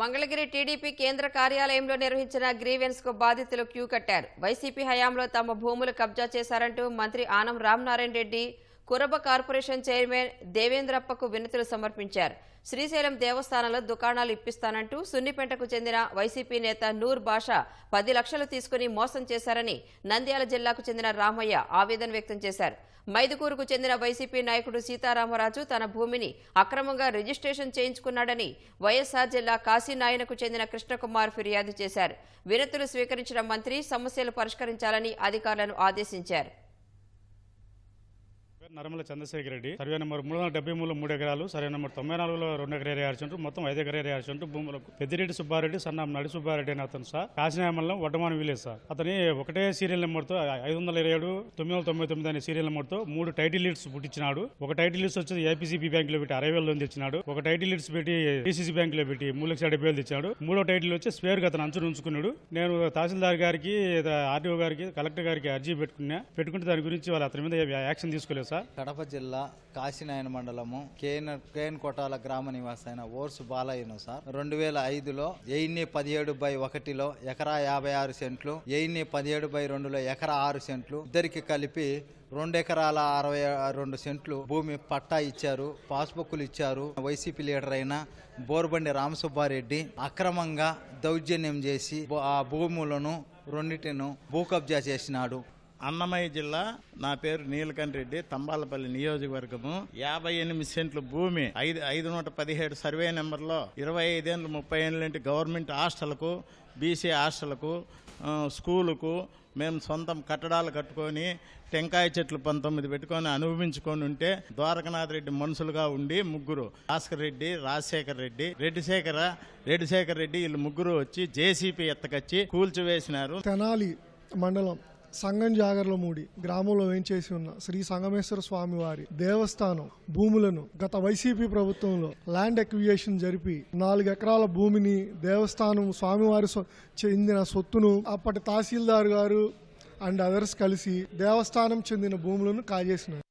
Mangalagiri TDP కేంద్ర కార్యాలయంలో నిర్వహించిన గ్రీవెన్స్కు బాధితులు క్యూ కట్టారు. వైసీపీ హయాంలో తమ భూములు కబ్జా చేశారంటూ మంత్రి ఆనం రామనారాయణ రెడ్డి కురబ కార్పొరేషన్ చైర్మన్ దేవేంద్రప్పకు వినతులు సమర్పించారు. శ్రీశైలం దేవస్థానంలో దుకాణాలు ఇప్పిస్తానంటూ సున్నిపెంటకు చెందిన వైసీపీ నేత నూర్ బాషా పది లక్షలు తీసుకుని మోసం చేశారని నంద్యాల జిల్లాకు చెందిన రామయ్య ఆవేదన వ్యక్తం చేశారు. మైదుకూరుకు చెందిన వైసీపీ నాయకుడు సీతారామరాజు తన భూమిని అక్రమంగా రిజిస్ట్రేషన్ చేయించుకున్నాడని వైఎస్సార్ జిల్లా కాశీనాయనకు చెందిన కృష్ణకుమార్ ఫిర్యాదు చేశారు. వినతులు స్వీకరించిన మంత్రి సమస్యలు పరిష్కరించాలని అధికారులను ఆదేశించారు. నరమల చంద్రశేఖర్ రెడ్డి. సర్వే నెంబర్ మూడు వందల డెబ్బై మూడు మూడు ఎకరాలు సర్వే నెంబర్ తొంభై నాలుగులో రెండు ఎకరాలు ఏరియా మొత్తం ఐదు ఎకరాలు ఏరియా భూములకు. పెద్దిరెడ్డి సుబ్బారెడ్డి సన్నాం నడి సుబ్బారెడ్డి అని అతను సార్. కాశీనాయమంలో వడ్డమాన విలేజ్ సార్. అతని ఒకటే సీరియల్ నెంబర్తో ఐదు వందల ఇరవై ఏడు తొమ్మిది వందల తొంభై తొమ్మిది అనే సీరియల్ నెంబర్తో మూడు టైటిల్ లీడ్స్ పుట్టించినాడు. ఒక టైటిల్ లీడ్స్ వచ్చి ఏపీసీబీ బ్యాంక్లో పెట్టి అరవై వేలు తెచ్చినాడు. ఒక టైటిల్ లీడ్స్ పెట్టి డిసిసి బ్యాంక్లో పెట్టి మూడు లక్షల డెబ్బై వేలు తెచ్చాడు మూడో టైటిల్ వచ్చి స్పేర్ అతను అంచును ఉంచుకున్నాడు. నేను తహసీల్దార్ గారికి ఆర్డీఓ గారికి కలెక్టర్ గారికి అర్జీ పెట్టుకున్నా. పెట్టుకుంటే దాని గురించి వాళ్ళు అతని మీద యాక్షన్ తీసుకోలేదు సార్. కడప జిల్లా కాశీనాయన మండలము కేన్ కేన్ కొటాల గ్రామ నివాసైన అయిన ఓర్సు బాలయ్యను సార్. రెండు వేల ఐదులో ఎయిన్ని పదిహేడు బై ఒకటిలో ఎకరా యాభై ఆరు సెంట్లు ఎయిన్ని పదిహేడు బై రెండులో ఎకరా ఆరు సెంట్లు ఇద్దరికి కలిపి రెండు ఎకరాల అరవై రెండు సెంట్లు భూమి పట్టా ఇచ్చారు పాస్బుక్లు ఇచ్చారు. వైసీపీ లీడర్ అయిన బోర్బండి రామసుబ్బారెడ్డి అక్రమంగా దౌర్జన్యం చేసి ఆ భూములను రెండింటిను భూ కబ్జా చేసినాడు. అన్నమయ్య జిల్లా నా పేరు నీలకంఠ రెడ్డి తంబాలపల్లి నియోజకవర్గము. యాభై ఎనిమిది సెంట్లు భూమి ఐదు ఐదు నూట పదిహేడు సర్వే నెంబర్లో ఇరవై ఐదేళ్ళు ముప్పై ఏళ్ళంటి గవర్నమెంట్ హాస్టల్కు బీసీ హాస్టల్కు స్కూలుకు మేము సొంతం కట్టడాలు కట్టుకొని టెంకాయ చెట్లు పంతొమ్మిది పెట్టుకొని అనుభవించుకొని ఉంటే ద్వారకనాథ్ రెడ్డి మనుషులుగా ఉండి ముగ్గురు. భాస్కర్ రెడ్డి రాజశేఖర్ రెడ్డి రెడ్డిశేఖర రెడ్డిశేఖర్ రెడ్డి వీళ్ళు ముగ్గురు వచ్చి జేసీపీ ఎత్తకొచ్చి కూల్చివేసినారు. తెనాలి మండలం సంగం జాగర్లమూడి గ్రామంలో వేంచేసి ఉన్న శ్రీ సంగమేశ్వర స్వామి వారి దేవస్థానం భూములను గత వైసీపీ ప్రభుత్వంలో ల్యాండ్ ఎక్వియేషన్ జరిపి నాలుగు ఎకరాల భూమిని దేవస్థానం స్వామివారి చెందిన సొత్తును అప్పటి తహసీల్దార్ గారు అండ్ అదర్స్ కలిసి దేవస్థానం చెందిన భూములను కాజేసినారు.